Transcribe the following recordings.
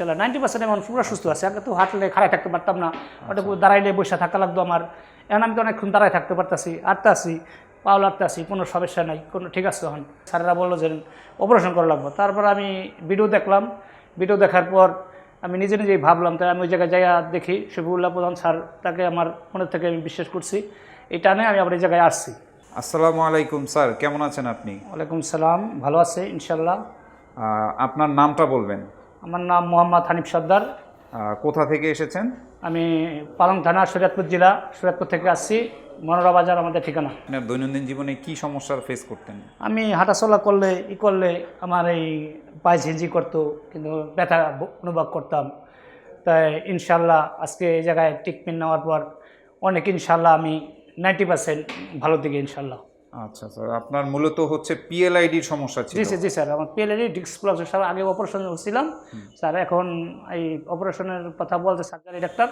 চলো ninety percent এমন পুরো সুস্থ আছে। আগে তো হাঁটলে খাড়াই থাকতে পারতাম না। ওটা দাঁড়াইলে বসে থাকা লাগতো আমার। এখন আমি তো অনেকক্ষণ দাঁড়াই থাকতে পারতাছি আটতে আসি পাওয়াল আটতে আসি কোনো সমস্যা নাই কোনো ঠিক আছে তখন স্যারেরা বলল যে অপারেশন করা লাগবে। তারপর আমি ভিডিও দেখলাম। ভিডিও দেখার পর আমি নিজে নিজেই ভাবলাম তাই আমি ওই জায়গায় যাইয়া দেখি শফিউল্লাহ প্রধান স্যার তাকে আমার মনের থেকে আমি বিশ্বাস করছি। এই টানে আমি আবার এই জায়গায় আসছি। আসসালামু আলাইকুম স্যার কেমন আছেন আপনি? ওয়ালাইকুম সালাম ভালো আছে ইনশাল্লাহ আপনার নামটা বলবেন। আমার নাম মোহাম্মদ হানিফ সর্দার। কোথা থেকে এসেছেন? আমি পালং থানা শরীয়তপুর জেলা শরীয়তপুর থেকে আসছি। মনোরা বাজার আমাদের ঠিকানা। আপনার দৈনন্দিন জীবনে কি সমস্যার ফেস করতেন? আমি হাঁটাচলা করলে ই করলে আমার এই পায়ে ঝিঝি করতো কিন্তু ব্যথা অনুভব করতাম। তাই ইনশাল্লাহ আজকে এই জায়গায় ট্রিটমেন্ট নেওয়ার পর অনেক ইনশাল্লাহ আমি নাইনটি পার্সেন্ট ভালো দিকে ইনশাল্লাহ। আচ্ছা স্যার। আপনার মূলত হচ্ছে পিএলআইডির সমস্যা ছিল। Ji sir ji sir. আমার P L A D disc plus sir আগে অপারেশন হচ্ছিলাম স্যার এখন এই অপারেশনের কথা বলতে সার্জারি ডাক্তার।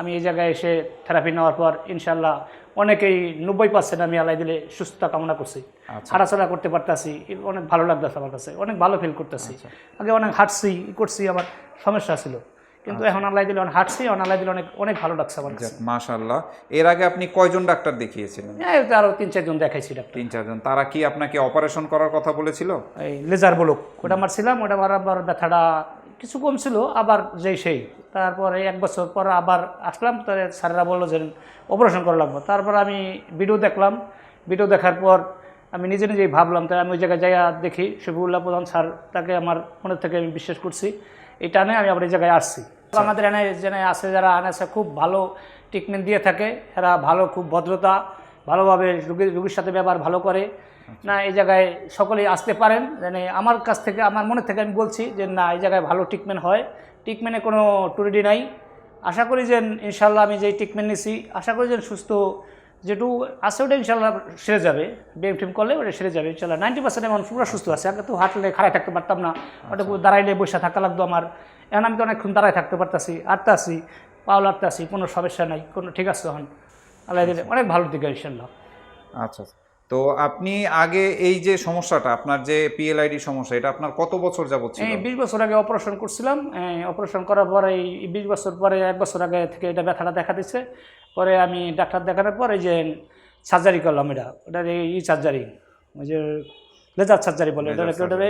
আমি এই জায়গায় এসে থেরাপি নেওয়ার পর ইনশাল্লাহ অনেকেই নব্বই পার্সেন্ট আমি আলাই দিলে সুস্থতা কামনা করছি। আচ্ছা। হাঁটাচলা করতে পারতাছি অনেক ভালো লাগতেছে আমার কাছে অনেক ভালো ফিল করতেছি। আগে অনেক হাঁটছি ই করছি আমার সমস্যা ছিল। কিন্তু এখন আল্লাহ দিলে অনেক হাঁটছি আল্লাহ দিলে অনেক অনেক ভালো লাগছে আমার কাছে মাশাল্লাহ এর আগে আপনি কয়জন ডাক্তার দেখিয়েছিলেন? তো আরও তিন চারজন দেখাইছি ডাক্তার। তিন চারজন। তারা কি আপনাকে অপারেশন করার কথা বলেছিল? এই লেজার বলুক ওটা মারছিলাম ওটা মারার আবার ব্যথাটা কিছু কম ছিল আবার যেই সেই। তারপরে এক বছর পর আবার আসলাম তো স্যারেরা বলল যে অপারেশন করা লাগবো। তারপর আমি ভিডিও দেখলাম। ভিডিও দেখার পর আমি নিজে নিজেই ভাবলাম তাই আমি ওই জায়গায় যাইয়া দেখি শফিউল্লাহ প্রধান স্যার তাকে আমার মনের থেকে আমি বিশ্বাস করছি। এই টানে আমি আবার এই জায়গায় আসছি। আমাদের এনে জেনে আছে যারা আনে আছে খুব ভালো ট্রিটমেন্ট দিয়ে থাকে। এরা ভালো খুব ভদ্রতা ভালোভাবে রুগীর রুগীর সাথে ব্যবহার ভালো করে। না এই জায়গায় সকলেই আসতে পারেন। মানে আমার কাছ থেকে আমার মনে থেকে আমি বলছি যে না এই জায়গায় ভালো ট্রিটমেন্ট হয়। ট্রিটমেন্টে কোনো টুরিডি নাই। আশা করি যে ইনশাল্লাহ আমি যেই ট্রিটমেন্ট নিছি আশা করি যে সুস্থ যেটু আছে ওটা ইনশাল্লাহ সেরে যাবে। ব্যায়াম টিম করলে ওটা সেরে যাবে ইনশাল্লাহ। নাইনটি পার্সেন্ট এমন পুরো সুস্থ আছে। আগে তো হাঁটলে খাড়াই থাকতে পারতাম না। ওটা দাঁড়াইলে বসে থাকা লাগতো আমার। এখন আমি তো অনেকক্ষণ দাঁড়াই থাকতে পারতাছি আটতে আসি পাওয়াল আটতে আসি কোনো সমস্যা নাই কোনো ঠিক আছে তখন আল্লাহ দিলে অনেক ভালো দিকে ইনশাল্লাহ। আচ্ছা তো আপনি আগে এই যে সমস্যাটা আপনার যে পিএলআইডি সমস্যা এটা আপনার কত বছর যাবত ছিল? এই বিশ বছর আগে অপারেশন করছিলাম। অপারেশন করার পরে এই বিশ বছর পরে এক বছর আগে থেকে এটা ব্যথাটা দেখা দিচ্ছে পরে আমি ডাক্তার দেখানোর পরে যে সার্জারি করলাম এটা ওটা ই সার্জারি ওই যে লেজার সার্জারি বলে Laser ওটারে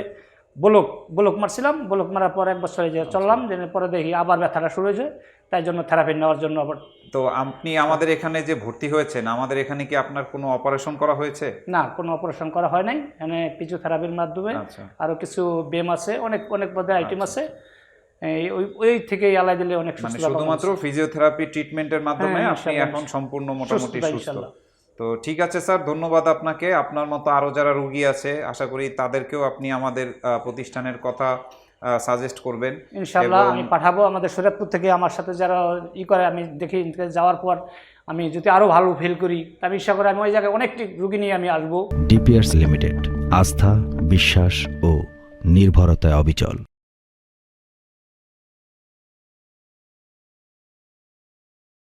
ব্লক ব্লক মারছিলাম ব্লক মারার পর এক বছর এই যে চললাম যে পরে দেখি আবার ব্যথাটা শুরু হয়েছে তাই জন্য থেরাপি নেওয়ার জন্য আবার তো আপনি আমাদের এখানে যে ভর্তি হয়েছেন আমাদের এখানে কি আপনার কোনো অপারেশন করা হয়েছে? না কোনো অপারেশন করা হয় নাই। এখানে কিছু থেরাপির মাধ্যমে আচ্ছা। আরও কিছু বেম আছে অনেক অনেক পদে আইটেম আছে। এই ওই ওই থেকেই আলাই দিলে অনেক মানে শুধুমাত্র ফিজিওথেরাপি ট্রিটমেন্টের মাধ্যমে হ্যাঁ, আপনি এখন সম্পূর্ণ মোটামুটি সুস্থ। তো ঠিক আছে স্যার ধন্যবাদ আপনাকে। আপনার মতো আরও যারা রোগী আছে আশা করি তাদেরকেও আপনি আমাদের আহ, প্রতিষ্ঠানের কথা সাজেস্ট করবেন। ইনশাল্লাহ এবং- আমি পাঠাবো আমাদের শরীয়তপুর থেকে। আমার সাথে যারা ই করে আমি দেখি যাওয়ার পর আমি যদি আরও ভালো ফিল করি তা আমি ইচ্ছা করে আমি ওই জায়গায় অনেকটি রুগী নিয়ে আমি আসব। ডিপিয়ার্স লিমিটেড আস্থা বিশ্বাস ও নির্ভরতায় অবিচল।